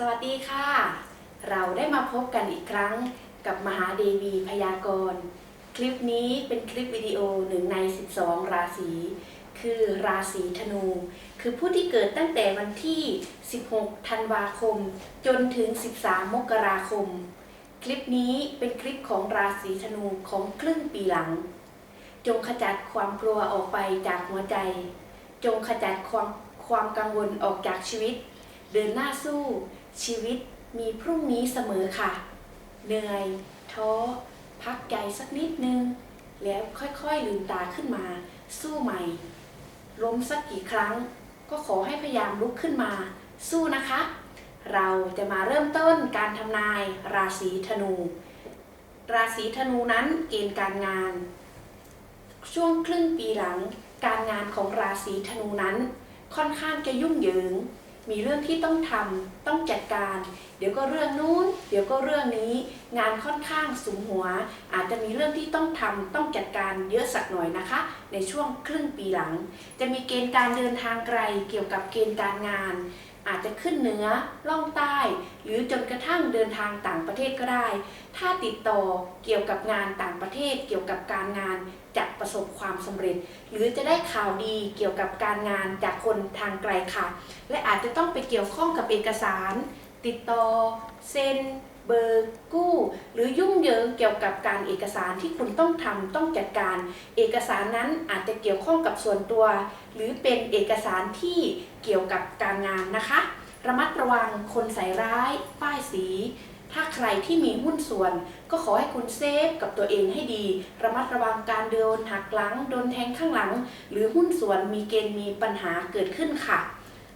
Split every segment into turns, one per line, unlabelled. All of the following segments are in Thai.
สวัสดีค่ะ เราได้มาพบกันอีกครั้งกับมหาเดวีพยากรณ์ คลิปนี้เป็นคลิปวิดีโอหนึ่งใน 12 ราศี คือราศีธนู คือผู้ที่เกิดตั้งแต่วันที่ 16 ธันวาคม จนถึง 13 มกราคม คลิปนี้เป็นคลิปของราศีธนูของครึ่งปีหลัง จงขจัดความกลัวออกไปจากหัวใจ จงขจัดความความกังวลออกจากชีวิต เดินหน้าสู้ ชีวิตมีพรุ่งนี้เสมอค่ะ เหนื่อยท้อพักใจสักนิดนึง แล้วค่อยๆลืมตาขึ้นมา สู้ใหม่ ล้มสักกี่ครั้ง ก็ขอให้พยายามลุกขึ้นมา สู้นะคะ เราจะมาเริ่มต้นการทำนายราศีธนู ราศีธนูนั้นเกณฑ์การงาน ช่วงครึ่งปีหลัง การงานของราศีธนูนั้น ค่อนข้างจะยุ่งเหยิง มีเรื่องที่ต้องทำต้องจัดการ เดี๋ยวก็เรื่องนู้น เดี๋ยวก็เรื่องนี้ งานค่อนข้างสูงหัว อาจจะมีเรื่องที่ต้องทำต้องจัดการเยอะสักหน่อยนะคะ ในช่วงครึ่งปีหลัง จะมีเกณฑ์การเดินทางไกลเกี่ยวกับเกณฑ์การงาน อาจจะขึ้นเหนือล่องใต้ หรือจนกระทั่งเดินทางต่างประเทศก็ได้ ถ้าติดต่อเกี่ยวกับงานต่างประเทศ เกี่ยวกับการงานจะประสบความสำเร็จ หรือจะได้ข่าวดีเกี่ยวกับการงานจากคนทางไกลค่ะ และอาจจะต้องไปเกี่ยวข้องกับเอกสาร ติดต่อเซ็น เบิกกู้ หรือยุ่งเหยิงเกี่ยวกับการเอกสารที่คุณต้องทำต้องจัดการ เอกสารนั้นอาจจะเกี่ยวข้องกับส่วนตัว หรือเป็นเอกสารที่เกี่ยวกับการงานนะคะ ระมัดระวังคนใส่ร้าย ป้ายสี ถ้าใครที่มีหุ้นส่วน ก็ขอให้คุณเซฟกับตัวเองให้ดี ระมัดระวังการโดนหักหลังโดนแทงข้างหลัง หรือหุ้นส่วนมีเกณฑ์มีปัญหาเกิดขึ้นค่ะ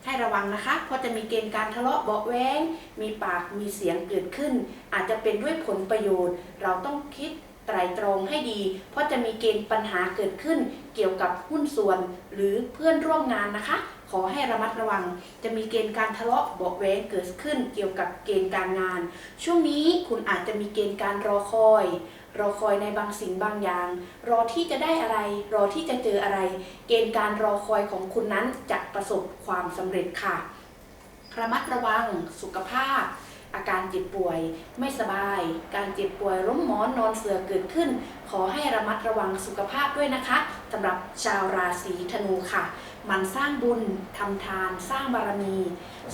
ให้ระวังนะคะ เพราะจะมีเกณฑ์การทะเลาะเบาะแว้งมีปากมีเสียงเกิดขึ้น อาจจะเป็นด้วยผลประโยชน์ เราต้องคิดไตรตรองให้ดี เพราะจะมีเกณฑ์ปัญหาเกิดขึ้น เกี่ยวกับหุ้นส่วนหรือเพื่อนร่วมงานนะคะ ขอให้ระมัดระวัง จะมีเกณฑ์การทะเลาะเบาะแว้งเกิดขึ้น เกี่ยวกับเกณฑ์การงาน ช่วงนี้คุณอาจจะมีเกณฑ์การรอคอย รอคอยในบางสิ่งบางอย่าง รอที่จะได้อะไร รอที่จะเจออะไร เกณฑ์การรอคอยของคุณนั้นจะประสบความสำเร็จค่ะ ระมัดระวังสุขภาพ อาการเจ็บป่วย ไม่สบาย การเจ็บป่วยล้มหมอนนอนเสือเกิดขึ้น ขอให้ระมัดระวังสุขภาพด้วยนะคะสำหรับชาวราศีธนูค่ะ มันสร้างบุญทำทาน สร้างบารมี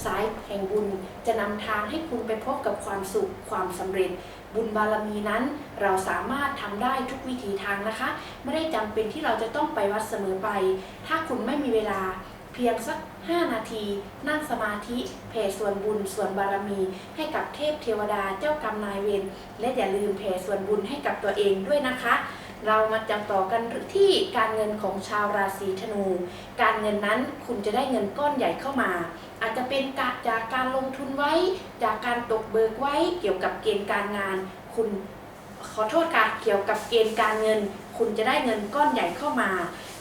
สายแห่งบุญจะนำทางให้คุณไปพบกับความสุขความสำเร็จ บุญบารมีนั้น เราสามารถทำได้ทุกวิถีทางนะคะ ไม่ได้จำเป็นที่เราจะต้องไปวัดเสมอไป ถ้าคุณไม่มีเวลา พียงสัก 5 นาที นั่งสมาธิแผ่ส่วนบุญส่วนบารมี ให้กับเทพเทวดาเจ้ากรรมนายเวรและอย่าลืมแผ่ส่วนบุญให้กับตัวเองด้วยนะคะ เรามาจับต่อกันที่การเงินของชาวราศีธนู การเงินนั้นคุณจะได้เงินก้อนใหญ่เข้ามา อาจจะเป็นกะจากการลงทุนไว้ จากการตกเบิกไว้เกี่ยวกับเกณฑ์การงาน คุณขอโทษค่ะเกี่ยวกับเกณฑ์การเงิน คุณจะได้เงินก้อนใหญ่เข้ามา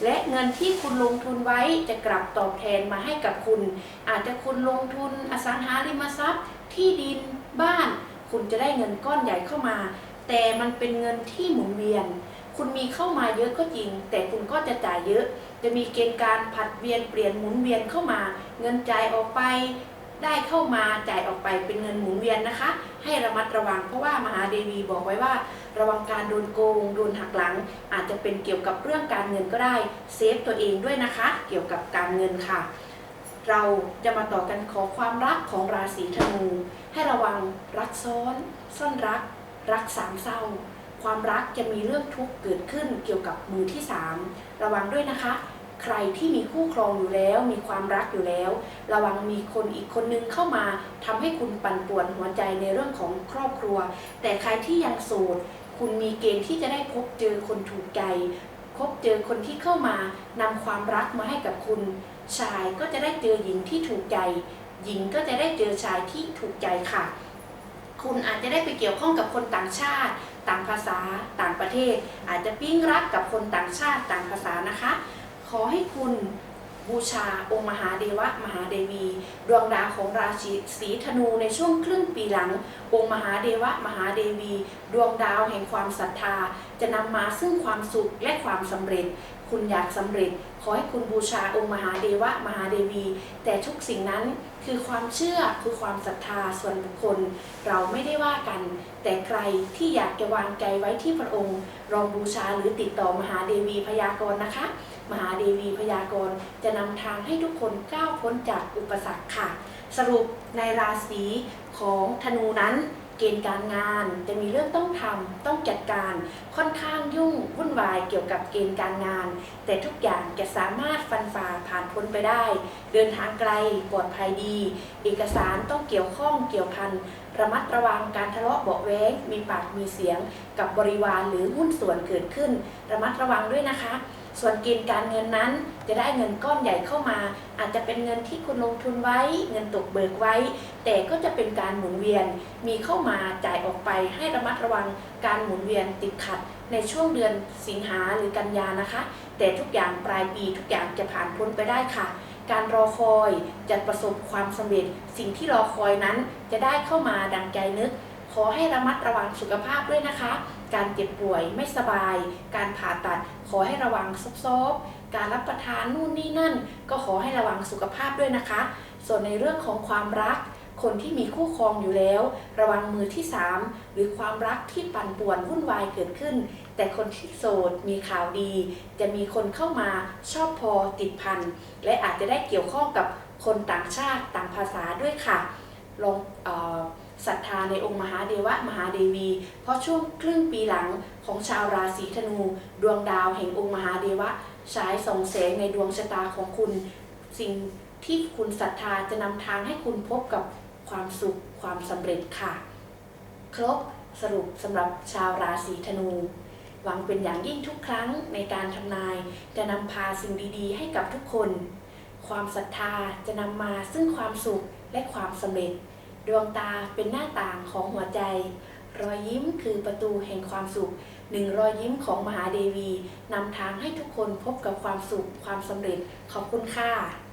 และเงินที่คุณลงทุนไว้จะกลับตอบแทนมาให้กับคุณ อาจจะคุณลงทุนอสังหาริมทรัพย์ ที่ดินบ้าน คุณจะได้เงินก้อนใหญ่เข้ามา แต่มันเป็นเงินที่หมุนเวียน คุณมีเข้ามาเยอะก็จริง แต่คุณก็จะจ่ายเยอะ จะมีเกณฑ์การผัดเวียนเปลี่ยนหมุนเวียนเข้ามา เงินจ่ายออกไป ได้เข้ามาจ่ายออกไปเป็นเงินหมุนเวียนนะคะ ให้ระมัดระวัง เพราะว่ามหาเดวีบอกไว้ว่า ระวังการโดนโกงโดนหักหลัง อาจจะเป็นเกี่ยวกับเรื่องการเงินก็ได้เซฟตัวเองด้วยนะคะ เกี่ยวกับการเงินค่ะ เราจะมาต่อกันขอความรักของราศีธนู ให้ระวังรักซ้อน ซ่อนรัก รักสามเศร้าความรักจะมีเรื่องทุกข์เกิดขึ้นเกี่ยวกับมือที่สามระวังด้วยนะคะ ใครที่มีคู่ครองอยู่แล้ว มีความรักอยู่แล้ว ระวังมีคนอีกคนนึงเข้ามาทำให้คุณปั่นป่วนหัวใจในเรื่องของครอบครัว แต่ใครที่ยังโสดคุณมีเกณฑ์ที่จะได้พบเจอคนถูกใจพบเจอคนที่เข้ามานำความรักมาให้กับคุณ ชายก็จะได้เจอหญิงที่ถูกใจ หญิงก็จะได้เจอชายที่ถูกใจค่ะ คุณอาจจะได้ไปเกี่ยวข้องกับคนต่างชาติ ต่างภาษา ต่างประเทศ อาจจะปิ้งรักกับคนต่างชาติต่างภาษานะคะ ขอให้คุณบูชาองค์มหาเดวะมหาเดวี ดวงดาวของราศีสีธนูในช่วงครึ่งปีหลัง องค์มหาเดวะมหาเดวี ดวงดาวแห่งความศรัทธา จะนำมาซึ่งความสุขและความสำเร็จ คุณอยากสำเร็จ ออให้คุณบูชาองค์มหาเดวะมหาเดวี แต่ทุกสิ่งนั้นคือความเชื่อคือความศรัทธาส่วนบุคคล เราไม่ได้ว่ากัน แต่ใครที่อยากจะวางใจไว้ที่พระองค์ ลองบูชาหรือติดต่อมหาเดวีพยากรณ์นะคะ มหาเดวีพยากรณ์จะนำทางให้ทุกคนก้าวพ้นจากอุปสรรคค่ะ สรุปในราศีของธนูนั้น เกณฑ์การงาน จะมีเรื่องต้องทำต้องจัดการค่อนข้างยุ่งวุ่นวายเกี่ยวกับเกณฑ์การงาน แต่ทุกอย่างจะสามารถฟันฝ่าผ่านพ้นไปได้ เดินทางไกลปลอดภัยดี เอกสารต้องเกี่ยวข้องเกี่ยวพันระมัดระวังการทะเลาะเบาะแว้งมีปากมีเสียง กับบริวารหรือหุ้นส่วนเกิดขึ้น ระมัดระวังด้วยนะคะ ส่วนเกณฑ์การเงินนั้นจะได้เงินก้อนใหญ่เข้ามา อาจจะเป็นเงินที่คุณลงทุนไว้ เงินตกเบิกไว้ แต่ก็จะเป็นการหมุนเวียนมีเข้ามาจ่ายออกไปให้ระมัดระวังการหมุนเวียนติดขัด ในช่วงเดือนสิงหาหรือกันยานะคะ แต่ทุกอย่างปลายปีทุกอย่างจะผ่านพ้นไปได้ค่ะการรอคอยจะประสบความสำเร็จ สิ่งที่รอคอยนั้นจะได้เข้ามาดังใจนึก ขอให้ระมัดระวังสุขภาพด้วยนะคะ การเจ็บป่วยไม่สบาย การผ่าตัด ขอให้ระวังซบๆการรับประทานนู่นนี่นั่น ก็ขอให้ระวังสุขภาพด้วยนะคะ ส่วนในเรื่องของความรัก คนที่มีคู่ครองอยู่แล้ว ระวังมือที่ 3 หรือความรักที่ปั่นป่วนวุ่นวายเกิดขึ้น แต่คนที่โสดมีข่าวดี จะมีคนเข้ามาชอบพอติดพันและอาจจะได้เกี่ยวข้องกับคนต่างชาติต่างภาษาด้วยค่ะลองเออ ศรัทธาในองค์มหาเดวะมหาเดวี เพราะช่วงครึ่งปีหลังของชาวราศีธนู ดวงดาวแห่งองค์มหาเดวะฉายส่องแสงในดวงชะตาของคุณ สิ่งที่คุณศรัทธาจะนำทางให้คุณพบกับความสุขความสำเร็จค่ะ ครบสรุปสำหรับชาวราศีธนู หวังเป็นอย่างยิ่งทุกครั้งในการทำนายจะนำพาสิ่งดีๆ ให้กับทุกคน ความศรัทธาจะนำมาซึ่งความสุขและความสำเร็จ ดวงตาเป็นหน้าต่างของหัวใจ รอยยิ้มคือประตูแห่งความสุขหนึ่งรอยยิ้มของมหาเดวีนำทางให้ทุกคนพบกับความสุขความสำเร็จขอบคุณค่ะ